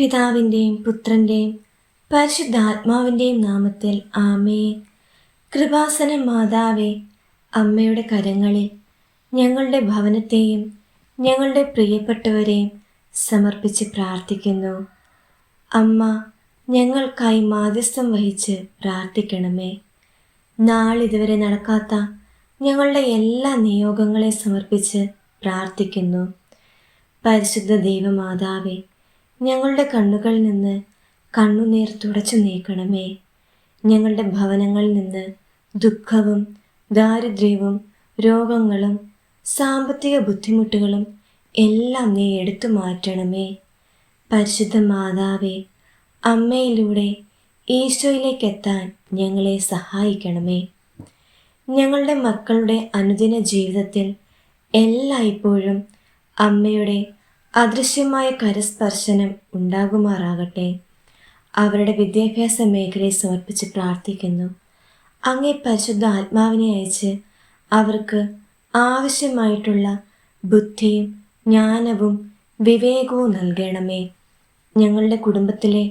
പിതാവിന്റെയും പുത്രന്റെയും പരിശുദ്ധാത്മാവിന്റെയും നാമത്തിൽ ആമേ കൃപാസന മാതാവേ അമ്മയുടെ കരങ്ങളിൽ ഞങ്ങളുടെ ഭവനത്തെയും ഞങ്ങളുടെ പ്രിയപ്പെട്ടവരെയും സമർപ്പിച്ച് പ്രാർത്ഥിക്കുന്നു. അമ്മ ഞങ്ങൾക്കായി മാധ്യസ്ഥം വഹിച്ച് പ്രാർത്ഥിക്കണമേ. നാളിതുവരെ നടക്കാത്ത ഞങ്ങളുടെ എല്ലാ നിയോഗങ്ങളെ സമർപ്പിച്ച് പ്രാർത്ഥിക്കുന്നു. പരിശുദ്ധ ദൈവമാതാവേ ഞങ്ങളുടെ കണ്ണുകളിൽ നിന്ന് കണ്ണുനീർ തുടച്ചു നീക്കണമേ. ഞങ്ങളുടെ ഭവനങ്ങളിൽ നിന്ന് ദുഃഖവും ദാരിദ്ര്യവും രോഗങ്ങളും സാമ്പത്തിക ബുദ്ധിമുട്ടുകളും എല്ലാം നീ എടുത്തു മാറ്റണമേ. പരിശുദ്ധ മാതാവേ അമ്മയിലൂടെ ഈശോയിലേക്ക് എത്താൻ ഞങ്ങളെ സഹായിക്കണമേ. ഞങ്ങളുടെ മക്കളുടെ അനുദിന ജീവിതത്തിൽ എല്ലായ്പ്പോഴും അമ്മയുടെ അദൃശ്യമായ കരസ്പർശനം ഉണ്ടാകുമാറാകട്ടെ. അവരുടെ വിദ്യാഭ്യാസ മേഖലയെ സമർപ്പിച്ച് പ്രാർത്ഥിക്കുന്നു. അങ്ങേ പരിശുദ്ധ ആത്മാവിനെ അയച്ച് അവർക്ക് ആവശ്യമായിട്ടുള്ള ബുദ്ധിയും ജ്ഞാനവും വിവേകവും നൽകണമേ. ഞങ്ങളുടെ കുടുംബത്തിലെ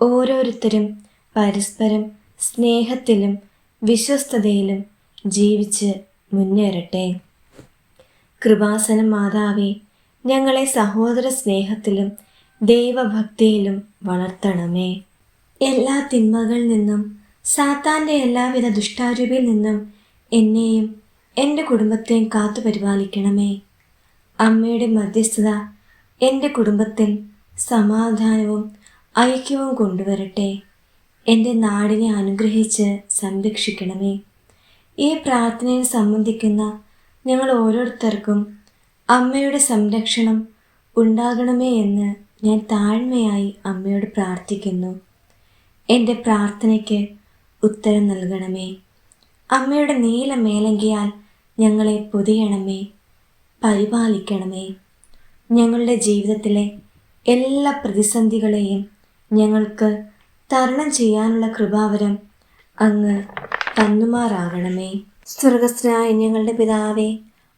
ഓരോരുത്തരും പരസ്പരം സ്നേഹത്തിലും വിശ്വസ്തതയിലും ജീവിച്ച് മുന്നേറട്ടെ. കൃപാസന മാതാവേ ഞങ്ങളെ സഹോദര സ്നേഹത്തിലും ദൈവഭക്തിയിലും വളർത്തണമേ. എല്ലാ തിന്മകളിൽ നിന്നും സാത്താന്റെ എല്ലാവിധ ദുഷ്ടാരൂപിൽ നിന്നും എന്നെയും എന്റെ കുടുംബത്തെയും കാത്തു പരിപാലിക്കണമേ. അമ്മയുടെ മധ്യസ്ഥത എന്റെ കുടുംബത്തിൽ സമാധാനവും ഐക്യവും കൊണ്ടുവരട്ടെ. എന്റെ നാടിനെ അനുഗ്രഹിച്ച് സംരക്ഷിക്കണമേ. ഈ പ്രാർത്ഥനയിൽ സംബന്ധിക്കുന്ന ഞങ്ങൾ ഓരോരുത്തർക്കും അമ്മയുടെ സംരക്ഷണം ഉണ്ടാകണമേ എന്ന് ഞാൻ താഴ്മയായി അമ്മയോട് പ്രാർത്ഥിക്കുന്നു. എന്റെ പ്രാർത്ഥനയ്ക്ക് ഉത്തരം നൽകണമേ. അമ്മയുടെ നീല മേലങ്കിയാൽ ഞങ്ങളെ പൊതിയണമേ. പരിപാലിക്കണമേ. ഞങ്ങളുടെ ജീവിതത്തിലെ എല്ലാ പ്രതിസന്ധികളെയും ഞങ്ങൾക്ക് തരണം ചെയ്യാനുള്ള കൃപാവരം അങ്ങ് തന്നുമാറാകണമേ. സ്വർഗസ്ഥനായ ഞങ്ങളുടെ പിതാവേ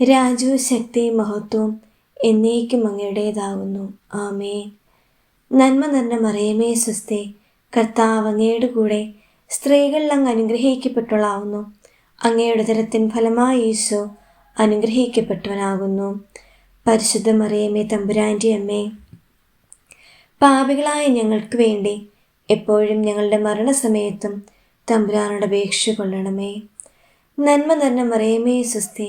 രാജു ശക്തി മഹത്വം എന്നേക്കും അങ്ങയുടേതാകുന്നു ആമേ നന്മ നിറഞ്ഞ മറിയമേ സ്വസ്തി കർത്താവ് അങ്ങയുടെ കൂടെ സ്ത്രീകളിൽ അങ്ങ് അനുഗ്രഹിക്കപ്പെട്ടവളാവുന്നു. അങ്ങയുടെ തരത്തിൻ ഫലമായി ഈശോ അനുഗ്രഹിക്കപ്പെട്ടവനാകുന്നു. പരിശുദ്ധ മറിയമേ തമ്പുരാന്റെ അമ്മേ പാപികളായ ഞങ്ങൾക്ക് വേണ്ടി എപ്പോഴും ഞങ്ങളുടെ മരണസമയത്തും തമ്പുരാനോട് അപേക്ഷ കൊള്ളണമേ. നന്മ നിറഞ്ഞ മറിയമേ സ്വസ്തി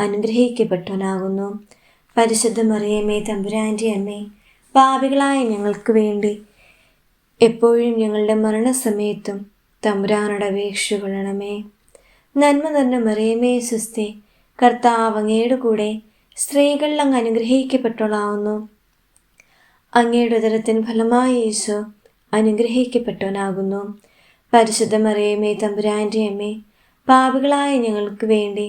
അനുഗ്രഹിക്കപ്പെട്ടവനാകുന്നു. പരിശുദ്ധ മറിയമ്മേ തമ്പുരാന്റെ അമ്മേ പാപികളായ ഞങ്ങൾക്ക് വേണ്ടി എപ്പോഴും ഞങ്ങളുടെ മരണസമയത്തും തമ്പുരാനോട് അപേക്ഷ കൊള്ളണമേ നന്മ നിറഞ്ഞ മറിയമേ സുസ്തി കർത്താവ് അങ്ങയുടെ കൂടെ സ്ത്രീകളിൽ അങ്ങ് അനുഗ്രഹിക്കപ്പെട്ടവളാവുന്നു. അങ്ങയുടെ ഉദരത്തിന് ഫലമായ യേശു അനുഗ്രഹിക്കപ്പെട്ടവനാകുന്നു. പരിശുദ്ധ മറിയമേ തമ്പുരാന്റെ അമ്മേ പാപികളായ ഞങ്ങൾക്ക് വേണ്ടി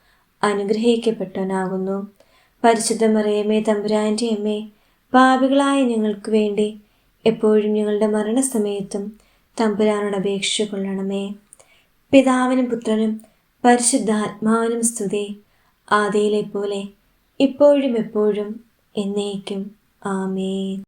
അനുഗ്രഹിക്കപ്പെട്ടവനാകുന്നു. പരിശുദ്ധ മറിയമ്മേ തമ്പുരാന്റെ അമ്മേ പാപികളായ ഞങ്ങൾക്ക് വേണ്ടി എപ്പോഴും ഞങ്ങളുടെ മരണസമയത്തും തമ്പുരാനോട് അപേക്ഷ കൊള്ളണമേ. പിതാവിനും പുത്രനും പരിശുദ്ധാത്മാവിനും സ്തുതി ആദിയിലെ പോലെ ഇപ്പോഴും എപ്പോഴും എന്നേക്കും. ആമേ